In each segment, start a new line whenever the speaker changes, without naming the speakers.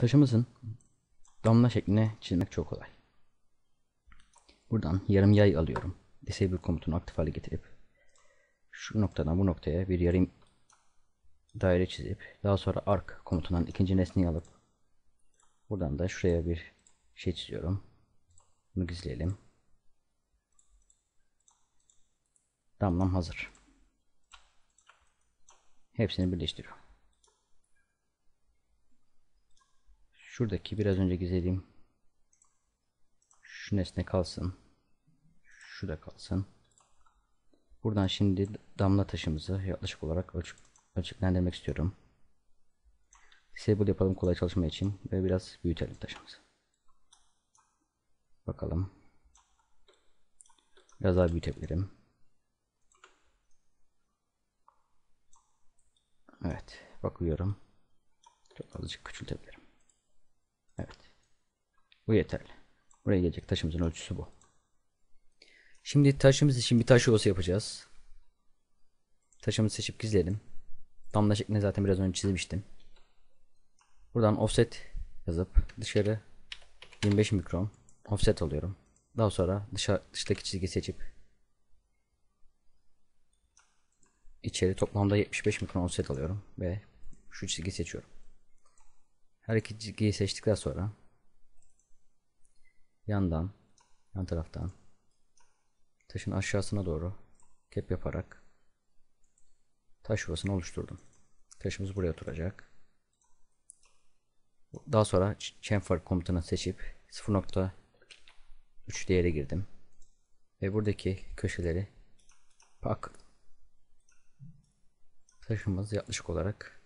Taşımızın damla şekline çizmek çok kolay. Buradan yarım yay alıyorum. Disable komutunu aktif hale getirip şu noktadan bu noktaya bir yarım daire çizip daha sonra arc komutundan ikinci nesneyi alıp buradan da şuraya bir şey çiziyorum. Bunu gizleyelim. Damlam hazır. Hepsini birleştiriyorum. Şuradaki biraz önce gizlediğim şu nesne kalsın. Şu da kalsın. Buradan şimdi damla taşımızı yaklaşık olarak ölçüp ölçeklendirmek istiyorum. Disable yapalım kolay çalışma için ve biraz büyütelim taşımızı. Bakalım. Biraz daha büyütebilirim. Evet, bakıyorum. Çok azıcık küçültebilirim. Evet. Bu yeterli. Buraya gelecek taşımızın ölçüsü bu. Şimdi taşımız için bir taş yuvası yapacağız. Taşımızı seçip gizleyelim. Damla şeklinde zaten biraz önce çizmiştim. Buradan offset yazıp dışarı 25 mikron offset alıyorum. Daha sonra dışa, dıştaki çizgi seçip içeri toplamda 75 mikron offset alıyorum ve şu çizgi seçiyorum. Her iki çizgiyi seçtikten sonra yandan yan taraftan taşın aşağısına doğru kep yaparak taş yuvasını oluşturdum. Taşımız buraya oturacak. Daha sonra chamfer komutunu seçip 0.3 değere girdim. Ve buradaki köşeleri pak taşımız yaklaşık olarak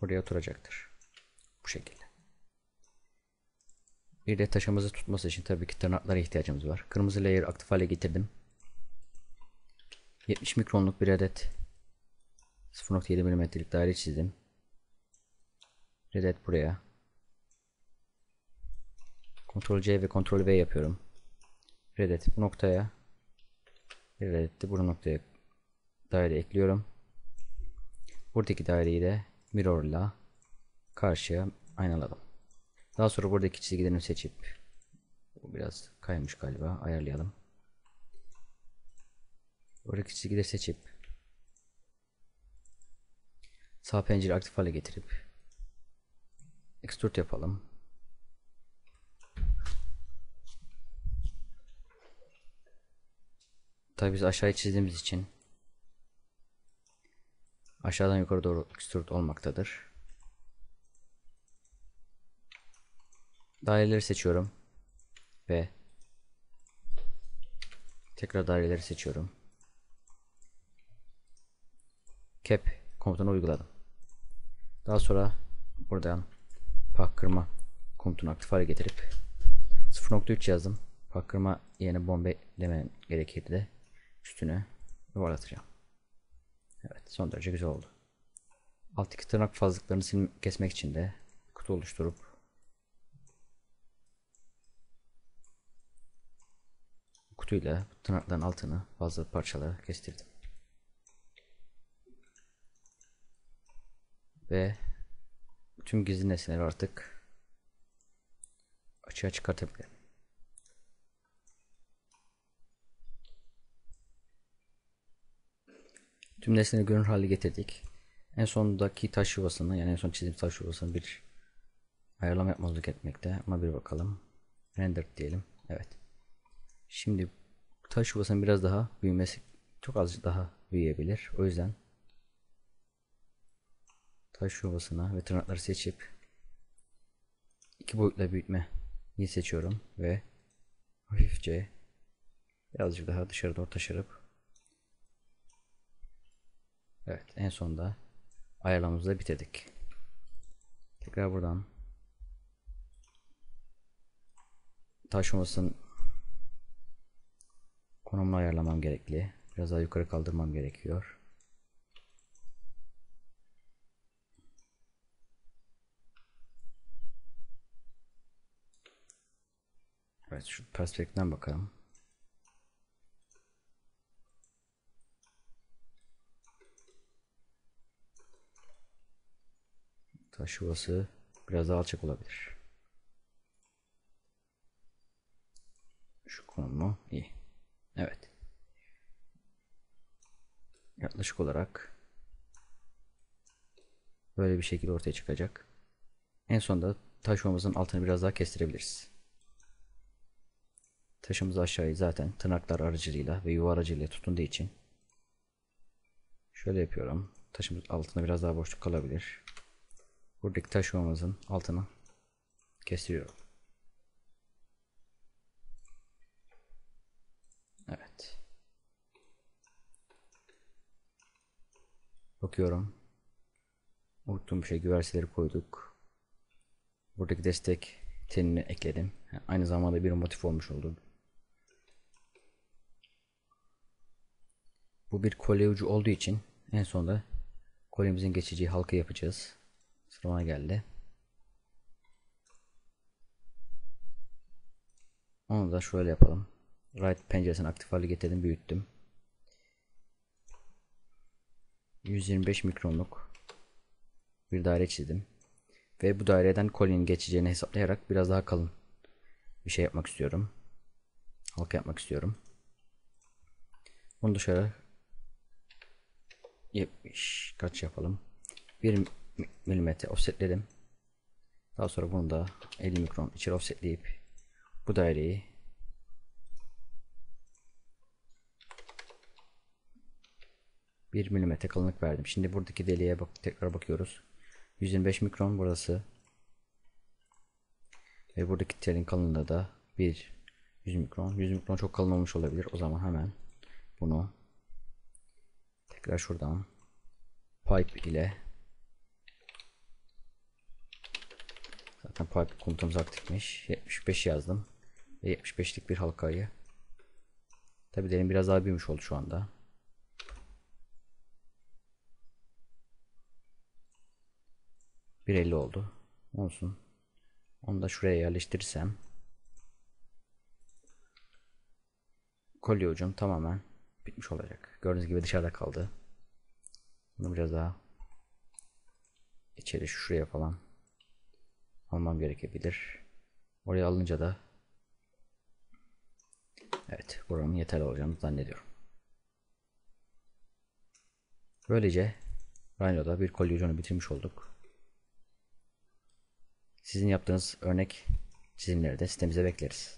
buraya oturacaktır. Bu şekilde. Bir de taşımızı tutması için tabii ki tırnaklara ihtiyacımız var. Kırmızı layer aktif hale getirdim. 70 mikronluk bir adet 0.7 mm'lik daire çizdim. Bir adet buraya. Ctrl C ve Ctrl V yapıyorum. Bir adet bu noktaya. Bir adet de bu noktaya daire ekliyorum. Buradaki daireyi de mirrorla karşıya aynaladım. Daha sonra buradaki çizgilerini seçip bu biraz kaymış galiba ayarlayalım. Buradaki çizgileri seçip sağ pencere aktif hale getirip extrude yapalım. Tabi biz aşağıya çizdiğimiz için aşağıdan yukarı doğru extrude olmaktadır. Daireleri seçiyorum. Ve tekrar daireleri seçiyorum. Cap komutunu uyguladım. Daha sonra buradan pak kırma komutunu aktif hale getirip 0.3 yazdım. Pak kırma yerine bombe demem gerekirdi üstüne yuvarlatacağım. Evet son derece güzel oldu. Alttaki tırnak fazlalıklarını kesmek için de kutu oluşturup kutuyla tırnakların altını fazla parçalara kestirdim. Ve tüm gizli nesneleri artık açığa çıkartabilirim. Tüm nesneleri görünür hale getirdik. En sondaki taş yuvasını yani en son çizdiğim taş yuvasını bir ayarlama yapmamız gerekmekte. Ama bir bakalım. Render diyelim. Evet. Şimdi taş yuvasının biraz daha büyümesi çok az daha büyüyebilir. O yüzden taş yuvasına ve tırnakları seçip iki boyutla büyütme seçiyorum ve hafifçe birazcık daha dışarı doğru taşırıp Evet en sonda ayarlamamızı da bitirdik. Tekrar buradan taş yuvasının konumunu ayarlamam gerekli. Biraz daha yukarı kaldırmam gerekiyor. Evet şu perspektiften bakalım. Taş yuvası Biraz daha alçak olabilir. Şu konum mu? İyi. Evet. Yaklaşık olarak böyle bir şekilde ortaya çıkacak. En sonunda taşımızın altını biraz daha kestirebiliriz. Taşımız aşağıyı zaten tırnaklar aracılığıyla ve yuva aracılığıyla tutunduğu için şöyle yapıyorum. Taşımız altında biraz daha boşluk kalabilir. Buradaki taşımamızın altını kestiriyorum. Evet. Bakıyorum. Unuttuğum bir şey güverseleri koyduk. Buradaki destek tenini ekledim. Aynı zamanda bir motif olmuş oldu. Bu bir kolye ucu olduğu için en sonunda kolyemizin geçeceği halka yapacağız. Sırama geldi. Onu da şöyle yapalım. Right penceresini aktif hale getirdim, büyüttüm. 125 mikronluk bir daire çizdim. Ve bu daireden kolyenin geçeceğini hesaplayarak biraz daha kalın bir şey yapmak istiyorum. Halka yapmak istiyorum. Bunu şöyle 70 kaç yapalım? 1 milimetre offsetledim. Daha sonra bunu da 50 mikron içeri offsetleyip bu daireyi bir milimetre kalınlık verdim. Şimdi buradaki deliğe bak tekrar bakıyoruz. 125 mikron burası. Ve buradaki telin kalınlığı da 1 100 mikron. 100 mikron çok kalın olmuş olabilir. O zaman hemen bunu tekrar şuradan pipe ile zaten pipe komutamız aktifmiş. 75 yazdım. Ve 75'lik bir halkayı Tabi derin biraz daha büyümüş oldu şu anda. Bir elli oldu. Olsun. Onu da şuraya yerleştirirsem kolye ucum tamamen bitmiş olacak. Gördüğünüz gibi dışarıda kaldı. Bunu biraz daha içeri şuraya falan almam gerekebilir. Oraya alınca da evet buranın yeterli olacağını zannediyorum. Böylece Rhino'da bir kolye ucunu bitirmiş olduk. Sizin yaptığınız örnek çizimleri de sitemize bekleriz.